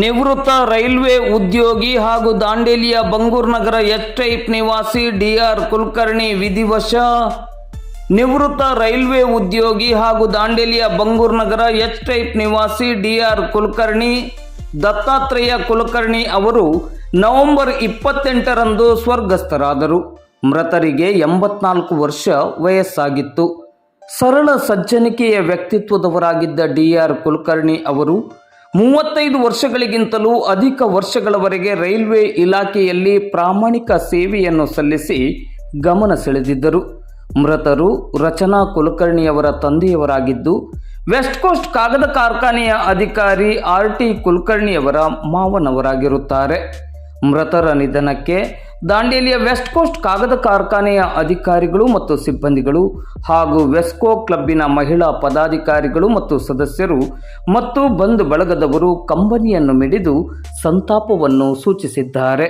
ನಿವೃತ್ತ ರೈಲ್ವೆ ಉದ್ಯೋಗಿ ಹಾಗೂ ದಾಂಡೇಲಿಯ ಬಂಗೂರ್ ನಗರ ಎಚ್ ಟೈಪ್ ನಿವಾಸಿ ಡಿಆರ್ ಕುಲಕರ್ಣಿ ವಿಧಿವಶ. ನಿವೃತ್ತ ರೈಲ್ವೆ ಉದ್ಯೋಗಿ ಹಾಗೂ ದಾಂಡೇಲಿಯ ಬಂಗೂರ್ ನಗರ ಎಚ್ ಟೈಪ್ ನಿವಾಸಿ ಡಿಆರ್ ಕುಲಕರ್ಣಿ ದತ್ತಾತ್ರೇಯ ಕುಲಕರ್ಣಿ ಅವರು ನವೆಂಬರ್ ಇಪ್ಪತ್ತೆಂಟರಂದು ಸ್ವರ್ಗಸ್ಥರಾದರು. ಮೃತರಿಗೆ ಎಂಬತ್ನಾಲ್ಕು ವರ್ಷ ವಯಸ್ಸಾಗಿತ್ತು. ಸರಳ ಸಜ್ಜನಿಕೆಯ ವ್ಯಕ್ತಿತ್ವದವರಾಗಿದ್ದ ಡಿ ಆರ್ ಕುಲಕರ್ಣಿ ಅವರು ಮೂವತ್ತೈದು ವರ್ಷಗಳಿಗಿಂತಲೂ ಅಧಿಕ ವರ್ಷಗಳವರೆಗೆ ರೈಲ್ವೆ ಇಲಾಖೆಯಲ್ಲಿ ಪ್ರಾಮಾಣಿಕ ಸೇವೆಯನ್ನು ಸಲ್ಲಿಸಿ ಗಮನ ಸೆಳೆದಿದ್ದರು. ಮೃತರು ರಚನಾ ಕುಲಕರ್ಣಿಯವರ ತಂದೆಯವರಾಗಿದ್ದು, ವೆಸ್ಟ್ ಕೋಸ್ಟ್ ಕಾಗದ ಕಾರ್ಖಾನೆಯ ಅಧಿಕಾರಿ ಆರ್ ಟಿ ಕುಲಕರ್ಣಿಯವರ ಮಾವನವರಾಗಿರುತ್ತಾರೆ. ಮೃತರ ನಿಧನಕ್ಕೆ ದಾಂಡೇಲಿಯ ವೆಸ್ಟ್ ಕೋಸ್ಟ್ ಕಾಗದ ಕಾರ್ಖಾನೆಯ ಅಧಿಕಾರಿಗಳು ಮತ್ತು ಸಿಬ್ಬಂದಿಗಳು ಹಾಗೂ ವೆಸ್ಕೋ ಕ್ಲಬ್ಬಿನ ಮಹಿಳಾ ಪದಾಧಿಕಾರಿಗಳು ಮತ್ತು ಸದಸ್ಯರು ಮತ್ತು ಬಂಧು ಬಳಗದವರು ಕಂಬನಿಯನ್ನು ಮಿಡಿದು ಸಂತಾಪವನ್ನು ಸೂಚಿಸಿದ್ದಾರೆ.